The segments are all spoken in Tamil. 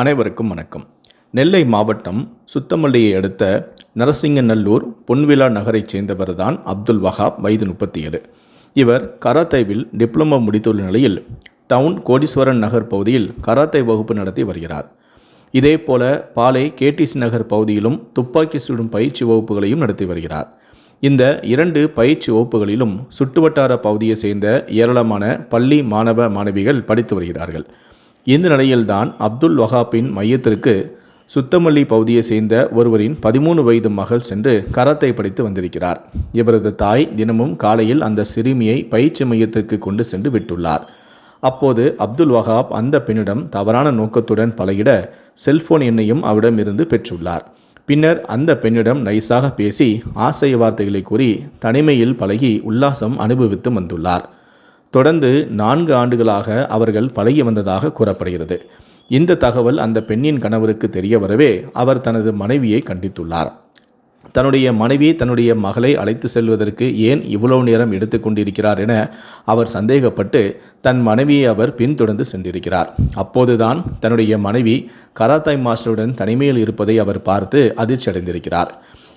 அனைவருக்கும் வணக்கம். நெல்லை மாவட்டம் சுத்தமல்லியை அடுத்த நரசிங்கநல்லூர் பொன்விழா நகரைச் சேர்ந்தவர் தான் அப்துல் வஹாப் வயது முப்பத்தி ஏழு இவர் கராத்தேவில் டிப்ளமோ முடித்துள்ள நிலையில் டவுன் கோடீஸ்வரன் நகர் பகுதியில் கராத்தே வகுப்பு நடத்தி வருகிறார். இதேபோல பாலை கேடிசி நகர் பகுதியிலும் துப்பாக்கி சுடும் பயிற்சி வகுப்புகளையும் நடத்தி வருகிறார். இந்த இரண்டு பயிற்சி வகுப்புகளிலும் சுற்றுவட்டார பகுதியை சேர்ந்த ஏராளமான பள்ளி மாணவ மாணவிகள் படித்து வருகிறார்கள். இந்த நிலையில்தான் அப்துல் வஹாப்பின் மையத்திற்கு சுத்தமல்லி பகுதியை சேர்ந்த ஒருவரின் பதிமூணு வயது மகள் சென்று கராத்தை படித்து வந்திருக்கிறார். இவரது தாய் தினமும் காலையில் அந்த சிறுமியை பயிற்சி மையத்திற்கு கொண்டு சென்று விட்டுள்ளார். அப்போது அப்துல் வஹாப் அந்த பெண்ணிடம் தவறான நோக்கத்துடன் பழகிட செல்போன் எண்ணையும் அவரிடமிருந்து பெற்றுள்ளார். பின்னர் அந்த பெண்ணிடம் நைஸாக பேசி ஆசை வார்த்தைகளை கூறி தனிமையில் பழகி உல்லாசம் அனுபவித்து வந்துள்ளார். தொடர்ந்து நான்கு ஆண்டுகளாக அவர்கள் பழகி வந்ததாக கூறப்படுகிறது. இந்த தகவல் அந்த பெண்ணின் கணவருக்கு தெரிய வரவே அவர் தனது மனைவியை கண்டித்துள்ளார். தன்னுடைய மனைவி தன்னுடைய மகளை அழைத்து செல்வதற்கு ஏன் இவ்வளவு நேரம் எடுத்துக்கொண்டிருக்கிறார் என அவர் சந்தேகப்பட்டு தன் மனைவியை அவர் பின்தொடர்ந்து சென்றிருக்கிறார். அப்போதுதான் தன்னுடைய மனைவி கராத்தாய் மாஸ்டருடன் தனிமையில் இருப்பதை அவர் பார்த்து அதிர்ச்சி அடைந்திருக்கிறார்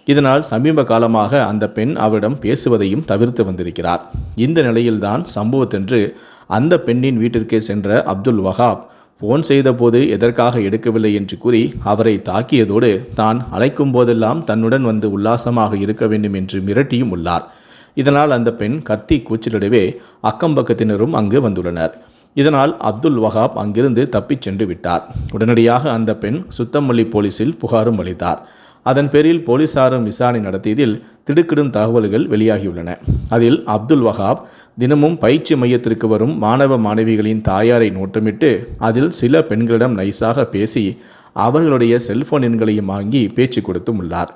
இதனால் சமீப காலமாக அந்த பெண் அவரிடம் பேசுவதையும் தவிர்த்து வந்திருக்கிறார். இந்த நிலையில்தான் சம்பவத்தன்று அந்த பெண்ணின் வீட்டிற்கே சென்ற அப்துல் வஹாப் ஃபோன் செய்தபோது எதற்காக எடுக்கவில்லை என்று கூறி அவரை தாக்கியதோடு தான் அழைக்கும் போதெல்லாம் தன்னுடன் வந்து உல்லாசமாக இருக்க வேண்டும் என்று மிரட்டியும் உள்ளார். இதனால் அந்த பெண் கத்தி கூச்சலிடவே அக்கம்பக்கத்தினரும் அங்கு வந்துள்ளனர். இதனால் அப்துல் வஹாப் அங்கிருந்து தப்பிச் சென்று விட்டார். உடனடியாக அந்த பெண் சுத்தமல்லி போலீசில் புகாரும் அளித்தார். அதன் பேரில் போலீசாரும் விசாரணை நடத்தியதில் திடுக்கிடும் தகவல்கள் வெளியாகியுள்ளன. அதில் அப்துல் வஹாப் தினமும் பயிற்சி மையத்திற்கு வரும் மாணவ மாணவிகளின் தாயாரை நோட்டமிட்டு அதில் சில பெண்களிடம் நைஸாக பேசி அவர்களுடைய செல்போன் எண்களையும் வாங்கி பேச்சு கொடுத்தும் உள்ளார்.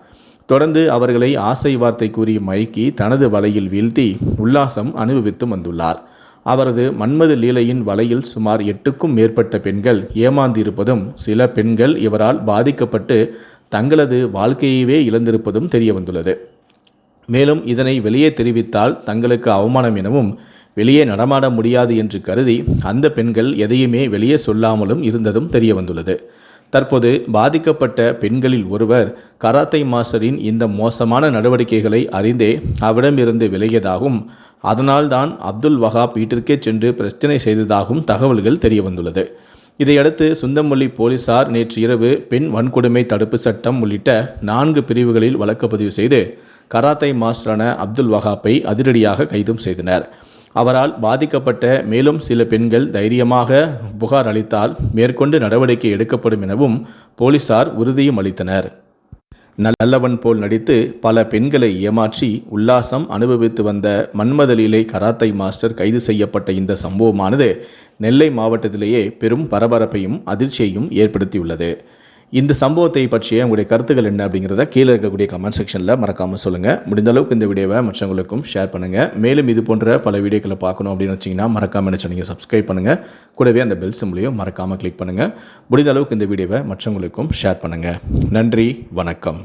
தொடர்ந்து அவர்களை ஆசை வார்த்தை கூறி மயக்கி தனது வலையில் வீழ்த்தி உல்லாசம் அனுபவித்து வந்துள்ளார். அவரது மன்மது லீலையின் வலையில் சுமார் எட்டுக்கும் மேற்பட்ட பெண்கள் ஏமாந்திருப்பதும் சில பெண்கள் இவரால் பாதிக்கப்பட்டு தங்களது வாழ்க்கையவே இழந்திருப்பதும் தெரிய வந்துள்ளது மேலும் இதனை வெளியே தெரிவித்தால் தங்களுக்கு அவமானம் எனவும் வெளியே நடமாட முடியாது என்று கருதி அந்த பெண்கள் எதையுமே வெளியே சொல்லாமலும் இருந்ததும் தெரிய வந்துள்ளது தற்போது பாதிக்கப்பட்ட பெண்களில் ஒருவர் கராத்தை மாஸ்டரின் இந்த மோசமான நடவடிக்கைகளை அறிந்தே அவரிடமிருந்து விலகியதாகவும் அதனால்தான் அப்துல் வஹாப் வீட்டிற்கே சென்று பிரச்சனை செய்ததாகவும் தகவல்கள் தெரிய வந்துள்ளது இதையடுத்து சுந்தமல்லி போலீசார் நேற்று இரவு பெண் வன்கொடுமை தடுப்பு சட்டம் உள்ளிட்ட நான்கு பிரிவுகளில் வழக்கு பதிவு செய்து கராத்தை மாஸ்டரான அப்துல் வஹாப்பை அதிரடியாக கைதும் செய்தனர். அவரால் பாதிக்கப்பட்ட மேலும் சில பெண்கள் தைரியமாக புகார் அளித்தால் மேற்கொண்டு நடவடிக்கை எடுக்கப்படும் எனவும் போலீசார் உறுதியும் அளித்தனர். நல்லவன் போல் நடித்து பல பெண்களை ஏமாற்றி உல்லாசம் அனுபவித்து வந்த மன்மதலிலை கராத்தை மாஸ்டர் கைது செய்யப்பட்ட இந்த சம்பவமானது நெல்லை மாவட்டத்திலேயே பெரும் பரபரப்பையும் அதிர்ச்சியையும் ஏற்படுத்தியுள்ளது. இந்த சம்பவத்தை பற்றிய உங்களுடைய கருத்துக்கள் என்ன அப்படிங்கிறத கீழே இருக்கக்கூடிய கமெண்ட் செக்ஷனில் மறக்காமல் சொல்லுங்கள் முடிந்த அளவுக்கு இந்த வீடியோவை மற்றவங்களுக்கும் ஷேர் பண்ணுங்கள் மேலும் இது போன்ற பல வீடியோக்களை பார்க்கணும் அப்படின்னு வச்சிங்கன்னா மறக்காமல் நினச்சி நீங்கள் சப்ஸ்கிரைப் பண்ணுங்கள் கூடவே அந்த பெல் சிம்லையும் மறக்காமல் கிளிக் பண்ணுங்கள் முடிந்த அளவுக்கு இந்த வீடியோவை மற்றவங்களுக்கும் ஷேர் பண்ணுங்கள் நன்றி வணக்கம்.